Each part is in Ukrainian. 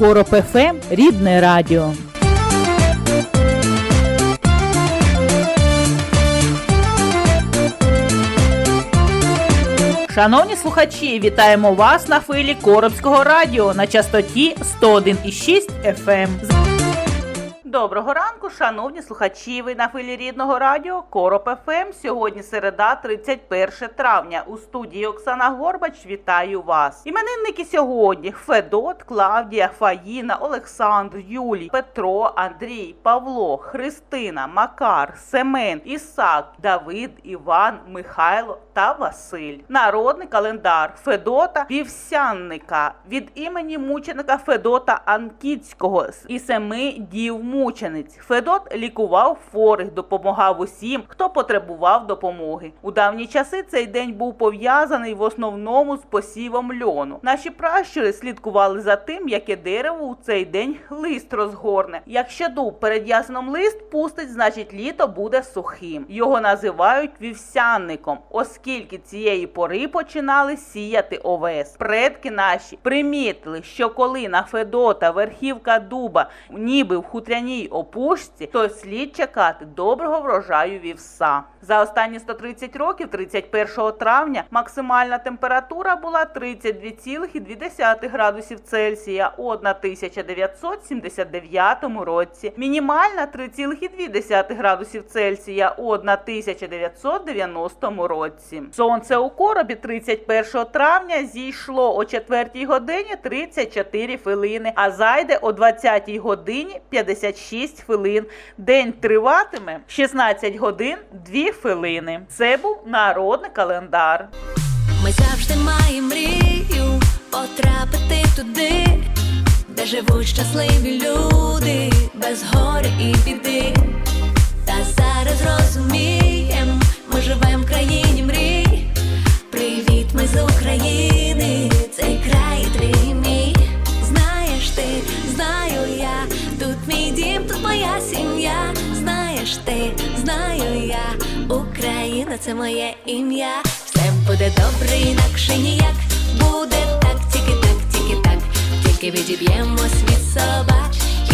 Короб ФМ Рідне Радіо. Шановні слухачі, вітаємо вас на хвилі Коробського радіо на частоті 101,6 FM. Доброго ранку, шановні слухачі. Ви на хвилі рідного радіо Короб ФМ. Сьогодні середа, 31 травня. У студії Оксана Горбач вітаю вас. Іменинники сьогодні: Федот, Клавдія, Фаїна, Олександр, Юлій, Петро, Андрій, Павло, Христина, Макар, Семен, Ісак, Давид, Іван, Михайло та Василь. Народний календар Федота Вівсянника від імені мученика Федота Анкітського і семи дів мучениць. Федот лікував хворих, допомагав усім, хто потребував допомоги. У давні часи цей день був пов'язаний в основному з посівом льону. Наші пращури слідкували за тим, яке дерево у цей день лист розгорне. Якщо дуб перед ясном лист пустить, значить літо буде сухим. Його називають вівсянником, оскільки цієї пори починали сіяти овес. Предки наші примітили, що коли на Федота верхівка дуба ніби в хутряній опушці, то слід чекати доброго врожаю вівса. За останні 130 років, 31 травня, максимальна температура була 32,2 градусів Цельсія у 1979 році, мінімальна 3,2 градусів Цельсія у 1990 році. Сонце у коробі 31 травня зійшло о 4 годині 34 хвилини, а зайде о 20 годині 56 хвилин. День триватиме 16 годин 2 хвилини. Це був народний календар. Ми завжди маємо мрію потрапити туди, де живуть щасливі люди, без горя і біди. Та зараз розумієм, ми живем в країні мрій. Привіт, ми з України, мій тут моя сім'я. Знаєш ти, знаю я, Україна це моє ім'я. Все буде добре, інакше ніяк. Буде так, тільки так, тільки так. Тільки відіб'ємось від собак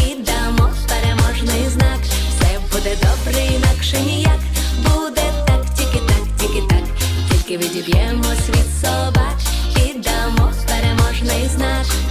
і дамо переможний знак. Все буде добре, інакше ніяк. Буде так, тільки так, тільки так. Тільки відіб'ємось від собак і дамо переможний знак.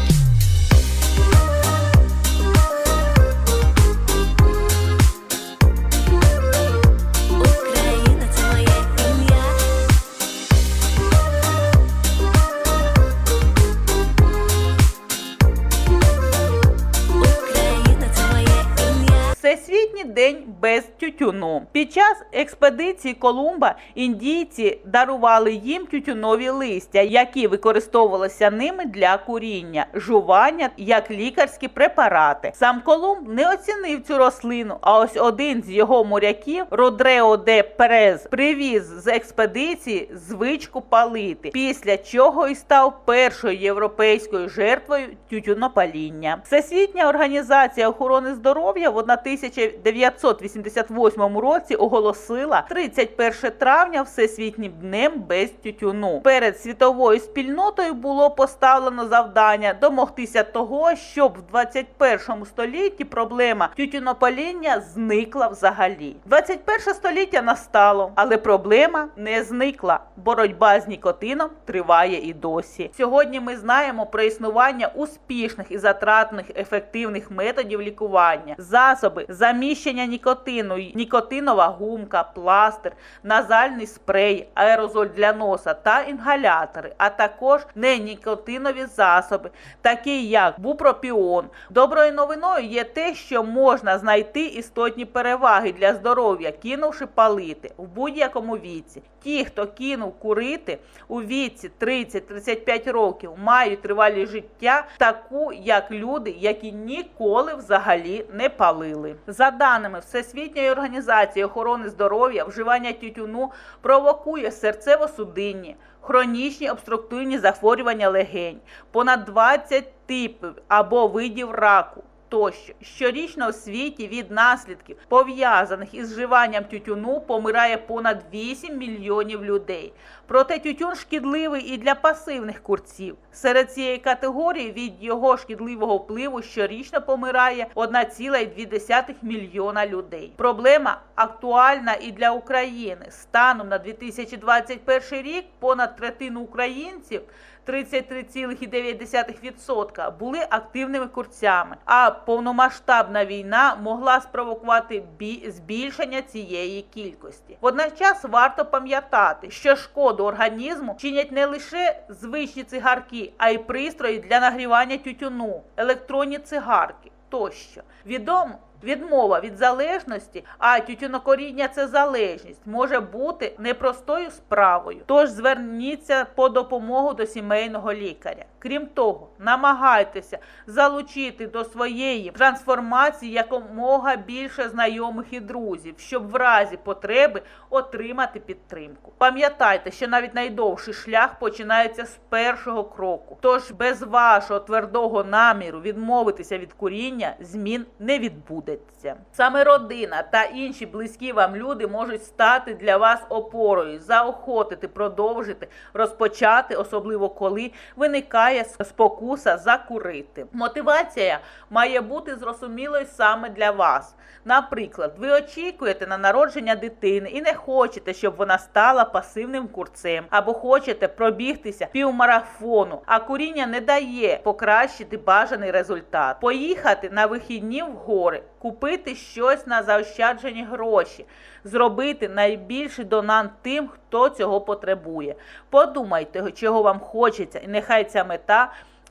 Під час експедиції Колумба індійці дарували їм тютюнові листя, які використовувалися ними для куріння, жування як лікарські препарати. Сам Колумб не оцінив цю рослину. А ось один з його моряків, Родрео де Перез, привіз з експедиції звичку палити, після чого і став першою європейською жертвою тютюнопаління. Всесвітня організація охорони здоров'я в 1988 році оголосила 31 травня Всесвітнім днем без тютюну. Перед світовою спільнотою було поставлено завдання домогтися того, щоб в 21 столітті проблема тютюнопаління зникла взагалі. 21 століття настало, але проблема не зникла. Боротьба з нікотином триває і досі. Сьогодні ми знаємо про існування успішних і затратних ефективних методів лікування, засоби заміщення нікотину, нікотинова гумка, пластир, назальний спрей, аерозоль для носа та інгалятори, а також ненікотинові засоби, такі як бупропіон. Доброю новиною є те, що можна знайти істотні переваги для здоров'я, кинувши палити в будь-якому віці. Ті, хто кинув курити у віці 30-35 років, мають тривалість життя, таку як люди, які ніколи взагалі не палили. За даними Всесвітньої організації охорони здоров'я, вживання тютюну провокує серцево-судинні, хронічні обструктивні захворювання легень, понад 20 типів або видів раку. Тощо. Щорічно в світі від наслідків, пов'язаних із вживанням тютюну, помирає понад 8 мільйонів людей. Проте тютюн шкідливий і для пасивних курців. Серед цієї категорії від його шкідливого впливу щорічно помирає 1,2 мільйона людей. Проблема актуальна і для України. Станом на 2021 рік понад третину українців 33,9% були активними курцями, а повномасштабна війна могла спровокувати бі- збільшення цієї кількості. Водночас варто пам'ятати, що шкоду організму чинять не лише звичні цигарки, а й пристрої для нагрівання тютюну, електронні цигарки тощо. Відомо. Відмова від залежності, а тютюнокоріння це залежність, може бути непростою справою. Тож зверніться по допомогу до сімейного лікаря. Крім того, намагайтеся залучити до своєї трансформації якомога більше знайомих і друзів, щоб в разі потреби отримати підтримку. Пам'ятайте, що навіть найдовший шлях починається з першого кроку. Тож без вашого твердого наміру відмовитися від куріння змін не відбудеться. Саме родина та інші близькі вам люди можуть стати для вас опорою, заохотити, продовжити, розпочати, особливо коли виникає спокуса закурити. Мотивація має бути зрозумілою саме для вас. Наприклад, ви очікуєте на народження дитини і не хочете, щоб вона стала пасивним курцем, або хочете пробігтися півмарафону, а куріння не дає покращити бажаний результат. Поїхати на вихідні в гори, купити щось на заощаджені гроші, зробити найбільший донат тим, хто цього потребує. Подумайте, чого вам хочеться, і нехай ця мета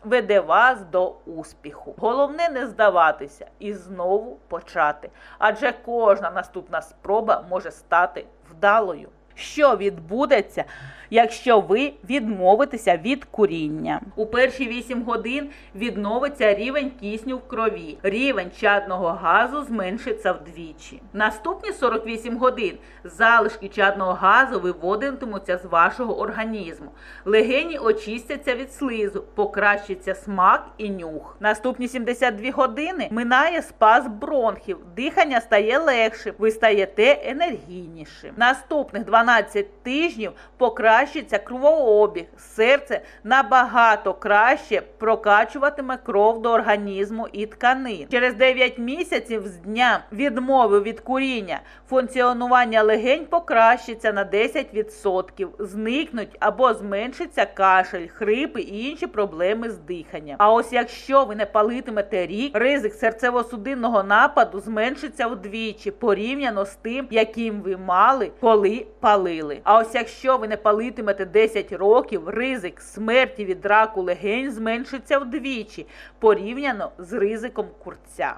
веде вас до успіху. Головне не здаватися і знову почати, адже кожна наступна спроба може стати вдалою. Що відбудеться, якщо ви відмовитеся від куріння? У перші 8 годин відновиться рівень кисню в крові. Рівень чадного газу зменшиться вдвічі. Наступні 48 годин залишки чадного газу виводитимуться з вашого організму. Легені очистяться від слизу, покращиться смак і нюх. Наступні 72 години минає спазм бронхів, дихання стає легшим, ви стаєте енергійнішим. Наступних 12 тижнів покращиться кровообіг, серце набагато краще прокачуватиме кров до організму і тканин. Через 9 місяців з дня відмови від куріння функціонування легень покращиться на 10%, зникнуть або зменшиться кашель, хрипи і інші проблеми з диханням. А ось якщо ви не палитимете рік, ризик серцево-судинного нападу зменшиться вдвічі порівняно з тим, яким ви мали, коли палили. А ось якщо ви не палитимете 10 років, ризик смерті від раку легень зменшиться вдвічі порівняно з ризиком курця.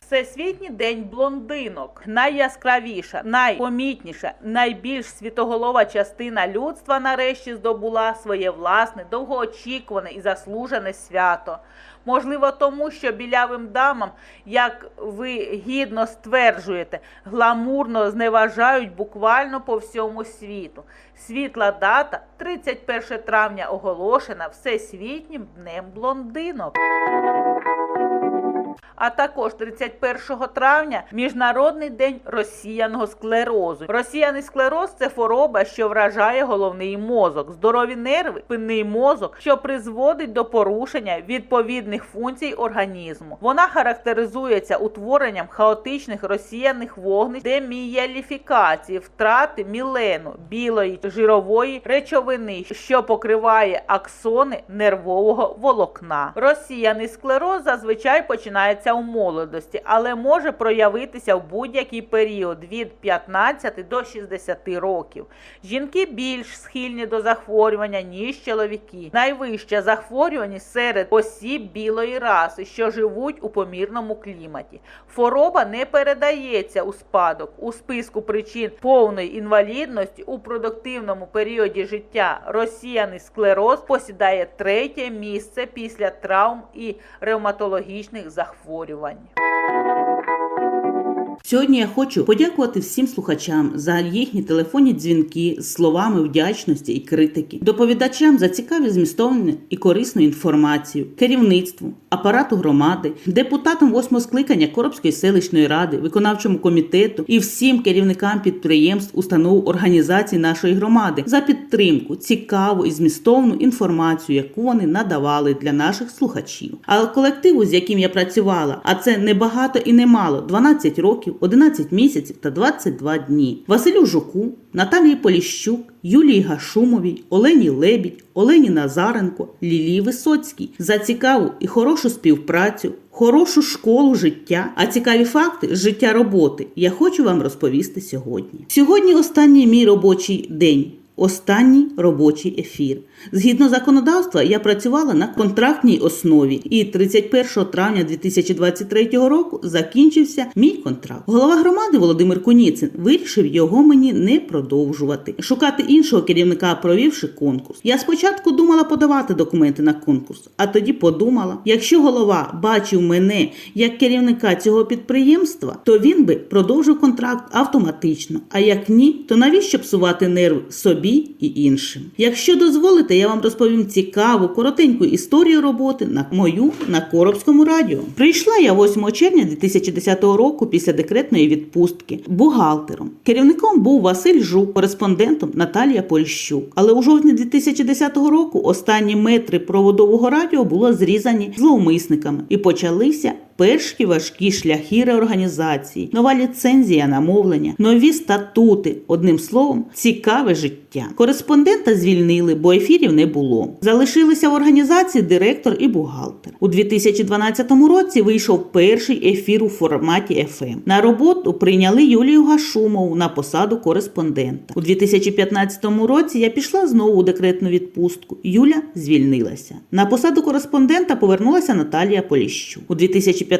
Всесвітній день блондинок найяскравіша, найпомітніша, найбільш світоголова частина людства нарешті здобула своє власне, довгоочікуване і заслужене свято. Можливо, тому що білявим дамам, як ви гідно стверджуєте, гламурно зневажають буквально по всьому світу. Світла дата 31 травня оголошена Всесвітнім днем блондинок. А також 31 травня Міжнародний день розсіяного склерозу. Розсіяний склероз це хвороба, що вражає головний мозок, здорові нерви, спинний мозок, що призводить до порушення відповідних функцій організму. Вона характеризується утворенням хаотичних розсіяних вогнищ, демієліфікації, втрати мілену, білої жирової речовини, що покриває аксони нервового волокна. Розсіяний склероз зазвичай починається у молодості, але може проявитися в будь-який період від 15 до 60 років. Жінки більш схильні до захворювання, ніж чоловіки. Найвища захворюваність серед осіб білої раси, що живуть у помірному кліматі. Хвороба не передається у спадок. У списку причин повної інвалідності у продуктивному періоді життя розсіяний склероз посідає третє місце після травм і ревматологічних захворювань. захворювань. Сьогодні я хочу подякувати всім слухачам за їхні телефонні дзвінки з словами вдячності і критики, доповідачам за цікаві змістовні і корисну інформацію, керівництву, апарату громади, депутатам восьмого скликання Коробської селищної ради, виконавчому комітету і всім керівникам підприємств, установ, організацій нашої громади за підтримку, цікаву і змістовну інформацію, яку вони надавали для наших слухачів. А колективу, з яким я працювала, а це не багато і не мало 12 років, 11 місяців та 22 дні. Василю Жуку, Наталії Поліщук, Юлії Гашумовій, Олені Лебідь, Олені Назаренко, Лілії Висоцькій за цікаву і хорошу співпрацю, хорошу школу життя, а цікаві факти життя роботи я хочу вам розповісти сьогодні. Сьогодні останній мій робочий день. Останній робочий ефір. Згідно законодавства, я працювала на контрактній основі, і 31 травня 2023 року закінчився мій контракт. Голова громади Володимир Куніцин вирішив його мені не продовжувати, шукати іншого керівника, провівши конкурс. Я спочатку думала подавати документи на конкурс, а тоді подумала: якщо голова бачив мене як керівника цього підприємства, то він би продовжив контракт автоматично. А як ні, то навіщо псувати нерви собі і іншим? Якщо дозволите, я вам розповім цікаву, коротеньку історію роботи на мою на Коробському радіо. Прийшла я 8 червня 2010 року після декретної відпустки бухгалтером. Керівником був Василь Жук, кореспондентом Наталія Польщук. Але у жовтні 2010 року останні метри проводового радіо було зрізані зловмисниками і почалися. Перші важкі шляхи реорганізації, нова ліцензія на мовлення, нові статути. Одним словом, цікаве життя. Кореспондента звільнили, бо ефірів не було. Залишилися в організації директор і бухгалтер. У 2012 році вийшов перший ефір у форматі FM. На роботу прийняли Юлію Гашумову на посаду кореспондента. У 2015 році я пішла знову у декретну відпустку. Юля звільнилася. На посаду кореспондента повернулася Наталія Поліщук. У 2015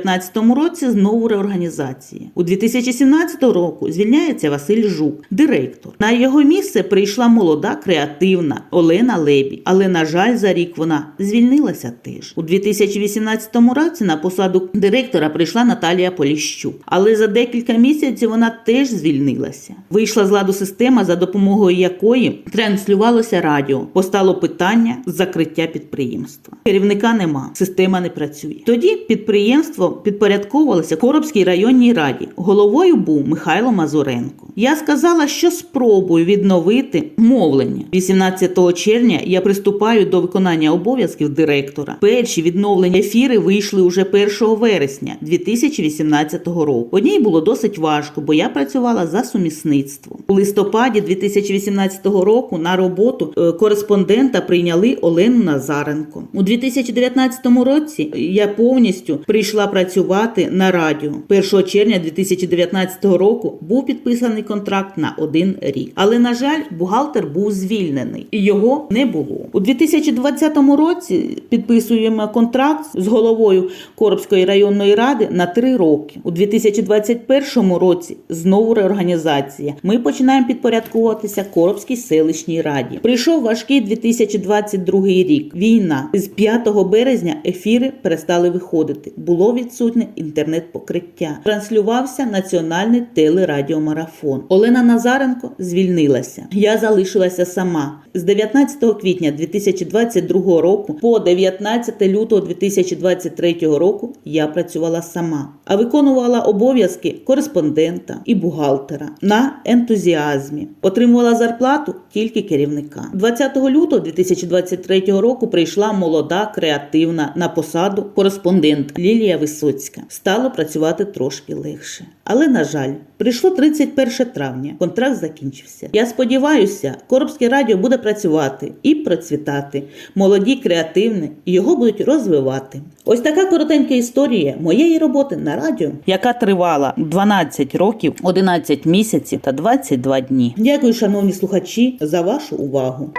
році знову реорганізація. У 2017 року звільняється Василь Жук, директор. На його місце прийшла молода креативна Олена Лебідь, але на жаль, за рік вона звільнилася теж. У 2018 році на посаду директора прийшла Наталія Поліщук, але за декілька місяців вона теж звільнилася. Вийшла з ладу система, за допомогою якої транслювалося радіо. Постало питання закриття підприємства. Керівника нема, система не працює. Тоді підприємство підпорядковувалося Коробській районній раді. Головою був Михайло Мазуренко. Я сказала, що спробую відновити мовлення. 18 червня я приступаю до виконання обов'язків директора. Перші відновлені ефіри вийшли уже 1 вересня 2018 року. Одній було досить важко, бо я працювала за сумісництвом. У листопаді 2018 року на роботу е, кореспондента прийняли Олену Назаренко. У 2019 році я повністю прийшла працювати на радіо. 1 червня 2019 року був підписаний контракт на один рік. Але на жаль, бухгалтер був звільнений і його не було. У 2020 році підписуємо контракт з головою Коробської районної ради на три роки. У 2021 році знову реорганізація. Ми починаємо підпорядковуватися Коробській селищній раді. Прийшов важкий 2022 рік. Війна з 5 березня ефіри перестали виходити. Відсутнє інтернет-покриття. Транслювався національний телерадіомарафон. Олена Назаренко звільнилася. Я залишилася сама. З 19 квітня 2022 року по 19 лютого 2023 року я працювала сама, а виконувала обов'язки кореспондента і бухгалтера на ентузіазмі. Отримувала зарплату тільки керівника. 20 лютого 2023 року прийшла молода креативна на посаду кореспондент Лілія Висоцька. Стало працювати трошки легше. Але на жаль, прийшло 31 травня. Контракт закінчився. Я сподіваюся, Коробське радіо буде працювати і процвітати. Молоді, креативні, і його будуть розвивати. Ось така коротенька історія моєї роботи на радіо, яка тривала 12 років, 11 місяців та 22 дні. Дякую, шановні слухачі, за вашу увагу.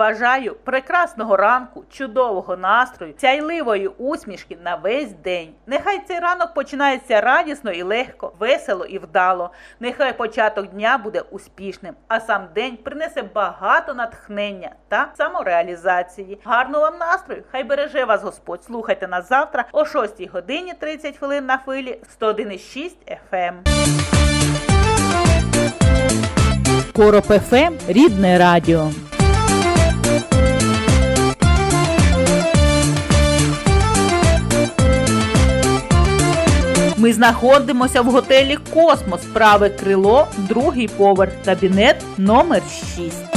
Бажаю прекрасного ранку, чудового настрою, сяйливої усмішки на весь день. Нехай цей ранок починається радісно і легко, весело і вдало. Нехай початок дня буде успішним, а сам день принесе багато натхнення та самореалізації. Гарного вам настрою! Хай береже вас Господь. Слухайте нас завтра о 6 годині 30 хвилин на хвилі 101,6 FM. Короб ФМ рідне радіо. Ми знаходимося в готелі Космос, праве крило, другий поверх, кабінет номер 6.